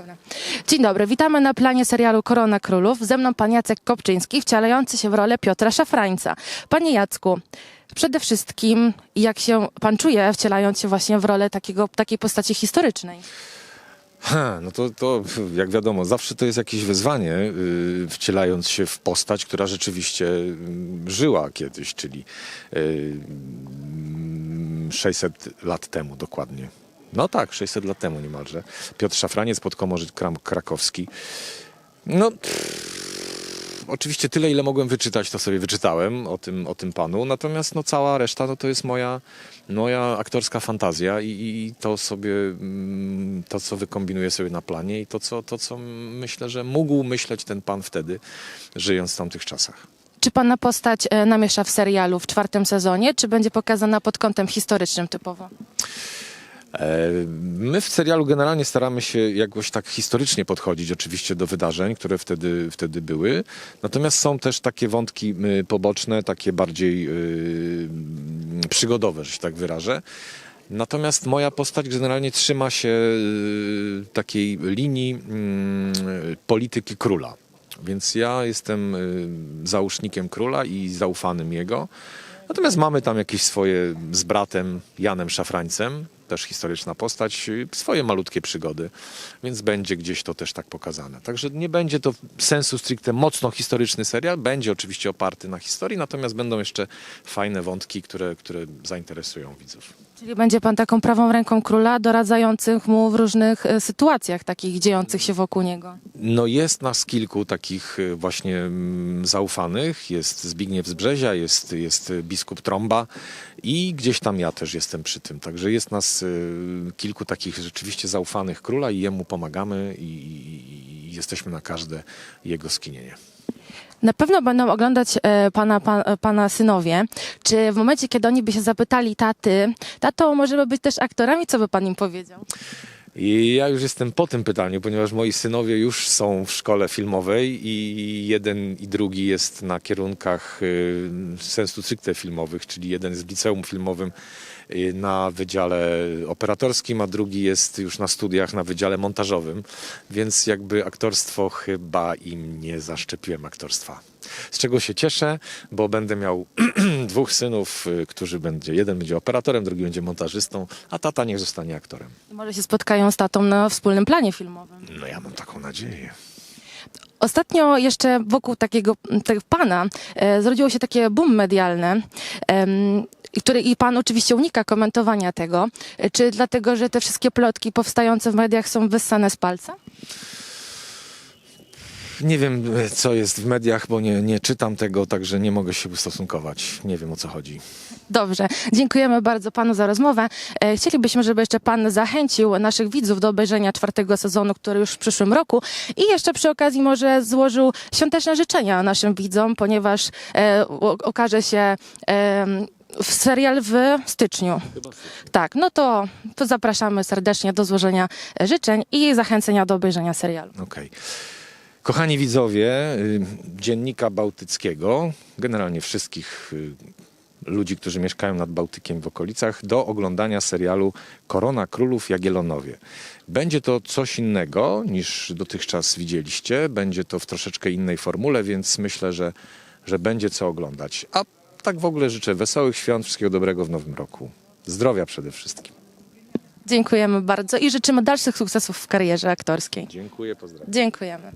Dobra. Dzień dobry, witamy na planie serialu Korona Królów. Ze mną pan Jacek Kopczyński, wcielający się w rolę Piotra Szafrańca. Panie Jacku, przede wszystkim jak się pan czuje, wcielając się właśnie w rolę takiego, takiej postaci historycznej? Ha, no to, to jak wiadomo, zawsze to jest jakieś wyzwanie, yy, wcielając się w postać, która rzeczywiście yy, żyła kiedyś, czyli yy, 600 lat temu dokładnie. No tak, 600 lat temu niemalże. Piotr Szafraniec, podkomorzec Kram Krakowski. No, pff, oczywiście tyle, ile mogłem wyczytać, to sobie wyczytałem o tym, o tym panu, natomiast no, cała reszta no, to jest moja, moja aktorska fantazja i, i to sobie, mm, to co wykombinuję sobie na planie i to co, to, co myślę, że mógł myśleć ten pan wtedy, żyjąc w tamtych czasach. Czy pana postać e, namiesza w serialu w czwartym sezonie, czy będzie pokazana pod kątem historycznym typowo? My w serialu generalnie staramy się jakoś tak historycznie podchodzić oczywiście do wydarzeń, które wtedy, wtedy były. Natomiast są też takie wątki y, poboczne, takie bardziej y, przygodowe, że się tak wyrażę. Natomiast moja postać generalnie trzyma się y, takiej linii mm, polityki króla. Więc ja jestem y, załóżnikiem króla i zaufanym jego. Natomiast mamy tam jakieś swoje z bratem Janem Szafrańcem, też historyczna postać, y, swoje malutkie przygody, więc będzie gdzieś to też tak pokazane. Także nie będzie to sensu stricte mocno historyczny serial, będzie oczywiście oparty na historii, natomiast będą jeszcze fajne wątki, które, które zainteresują widzów. Czyli będzie pan taką prawą ręką króla, doradzających mu w różnych e, sytuacjach takich dziejących się wokół niego. No jest nas kilku takich y, właśnie mm, zaufanych. Jest Zbigniew z jest, jest biskup Trąba i gdzieś tam ja też jestem przy tym. Także jest nas y, kilku takich rzeczywiście zaufanych króla i jemu pomagamy i, i, jesteśmy na każde jego skinienie. Na pewno będą oglądać e, pana, pan, e, pana synowie. Czy w momencie, kiedy oni by się zapytali taty, tato, możemy być też aktorami, co by pan im powiedział? I ja już jestem po tym pytaniu, ponieważ moi synowie już są w szkole filmowej i jeden i drugi jest na kierunkach y, sensu stricte filmowych, czyli jeden jest w liceum filmowym y, na wydziale operatorskim, a drugi jest już na studiach na wydziale montażowym, więc jakby aktorstwo chyba im nie zaszczepiłem aktorstwa. Z czego się cieszę, bo będę miał dwóch synów, y, którzy będzie, jeden będzie operatorem, drugi będzie montażystą, a tata niech zostanie aktorem. Może się spotkają z tatą na wspólnym planie filmowym. No ja mam taką nadzieję. Ostatnio jeszcze wokół takiego, tego pana e, zrodziło się takie boom medialne, em, który i pan oczywiście unika komentowania tego. E, Czy dlatego, że te wszystkie plotki powstające w mediach są wyssane z palca? Nie wiem, co jest w mediach, bo nie, nie czytam tego, także nie mogę się ustosunkować. Nie wiem, o co chodzi. Dobrze, dziękujemy bardzo panu za rozmowę. E, Chcielibyśmy, żeby jeszcze pan zachęcił naszych widzów do obejrzenia czwartego sezonu, który już w przyszłym roku i jeszcze przy okazji może złożył świąteczne życzenia naszym widzom, ponieważ e, o- okaże się e, w serial w styczniu. Tak, no to, to zapraszamy serdecznie do złożenia e, życzeń i zachęcenia do obejrzenia serialu. Okej. Kochani widzowie y, Dziennika Bałtyckiego, generalnie wszystkich y, ludzi, którzy mieszkają nad Bałtykiem w okolicach, do oglądania serialu Korona Królów Jagiellonowie. Będzie to coś innego niż dotychczas widzieliście, będzie to w troszeczkę innej formule, więc myślę, że, że będzie co oglądać. A tak w ogóle życzę wesołych świąt, wszystkiego dobrego w nowym roku. Zdrowia przede wszystkim. Dziękujemy bardzo i życzymy dalszych sukcesów w karierze aktorskiej. Dziękuję, pozdrawiam. Dziękujemy.